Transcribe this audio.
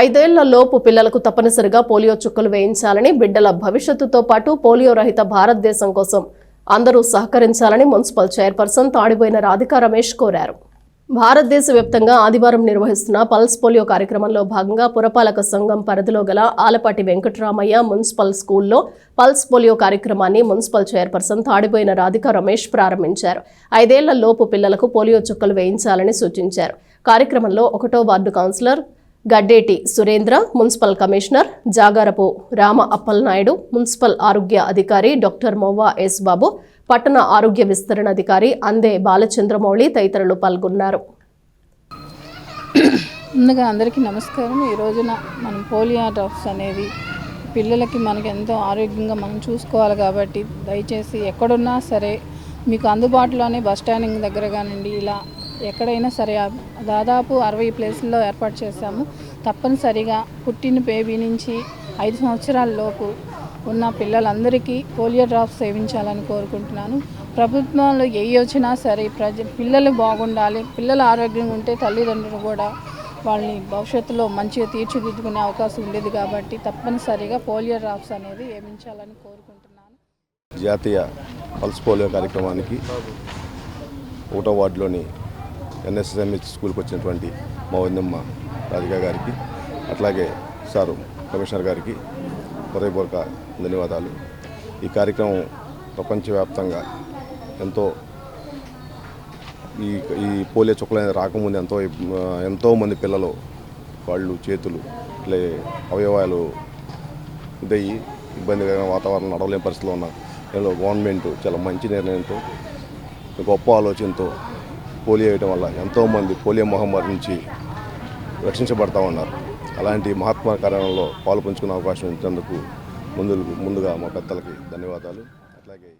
ఐదేళ్ళ లోపు పిల్లలకు తప్పనిసరిగా పోలియో చుక్కలు వేయించాలని బిడ్డల భవిష్యత్తుతో పాటు పోలియో రహిత భారతదేశం కోసం అందరూ సహకరించాలని మున్సిపల్ చైర్పర్సన్ తాడిపోయిన రాధికా రమేష్ కోరారు. భారతదేశ వ్యాప్తంగా ఆదివారం నిర్వహిస్తున్న పల్స్ పోలియో కార్యక్రమంలో భాగంగా పురపాలక సంఘం పరిధిలో గల ఆలపాటి వెంకటరామయ్య మున్సిపల్ స్కూల్లో పల్స్ పోలియో కార్యక్రమాన్ని మున్సిపల్ చైర్పర్సన్ తాడిపోయిన రాధికా రమేష్ ప్రారంభించారు. ఐదేళ్ళ లోపు పిల్లలకు పోలియో చుక్కలు వేయించాలని సూచించారు. కార్యక్రమంలో ఒకటో ward councillor Gaddeti Surendra municipal commissioner Jagarapu Rama Appalanaidu municipal ఆరోగ్య అధికారి డాక్టర్ మొవ్వా ఎస్ బాబు పట్టణ ఆరోగ్య విస్తరణ అధికారి అందే బాలచంద్రమౌళి తదితరులు పాల్గొన్నారు. ముందుగా అందరికీ నమస్కారం. ఈ రోజున మనం పోలియో డ్రాప్స్ అనేది పిల్లలకి మనకి ఎంతో ఆరోగ్యంగా మనం చూసుకోవాలి కాబట్టి దయచేసి ఎక్కడున్నా సరే మీకు అందుబాటులోనే బస్ స్టాండింగ్ దగ్గర కానివ్వండి ఇలా ఎక్కడైనా సరే దాదాపు అరవై ప్లేసుల్లో ఏర్పాటు చేశాము. తప్పనిసరిగా పుట్టిన బేబీ నుంచి ఐదు సంవత్సరాల లోపు ఉన్న పిల్లలందరికీ పోలియో డ్రాప్స్ సేవించాలని కోరుకుంటున్నాను. ప్రభుత్వంలో ఏ యోచన సరే ప్రజ పిల్లలు బాగుండాలి పిల్లల ఆరోగ్యంగా ఉంటే తల్లిదండ్రులు కూడా వాళ్ళని భవిష్యత్తులో మంచిగా తీర్చిదిద్దుకునే అవకాశం ఉండేది కాబట్టి తప్పనిసరిగా పోలియో డ్రాప్స్ అనేది ఏమించాలని కోరుకుంటున్నాను. జాతీయ పల్స్ పోలియో కార్యక్రమానికి ఒకటో వార్డులోని ఎన్ఎస్ఎంహెచ్ స్కూల్కి వచ్చినటువంటి మా వదినమ్మ రాధిక గారికి అట్లాగే సారు కమిషనర్ గారికి హృదయపూర్వక ధన్యవాదాలు. ఈ కార్యక్రమం ప్రపంచవ్యాప్తంగా ఎంతో ఈ ఈ పోలియో చుక్కలు అనేది రాకముందు ఎంతో ఎంతోమంది ఎంతో మంది పిల్లలు వాళ్ళు చేతులు ఇట్లా అవయవాలు ఇదయ్యి ఇబ్బందికరమైన వాతావరణం నడవలేని పరిస్థితిలో ఉన్న గవర్నమెంట్ చాలా మంచి నిర్ణయంతో గొప్ప ఆలోచనతో పోలియో వేయడం వల్ల ఎంతోమంది పోలియో మహమ్మారి నుంచి రక్షించబడతా ఉన్నారు. అలాంటి మహాత్మా కార్యంలో పాలు పంచుకునే అవకాశం ఇచ్చినందుకు ముందు ముందుగా మా పెద్దలకి ధన్యవాదాలు. అట్లాగే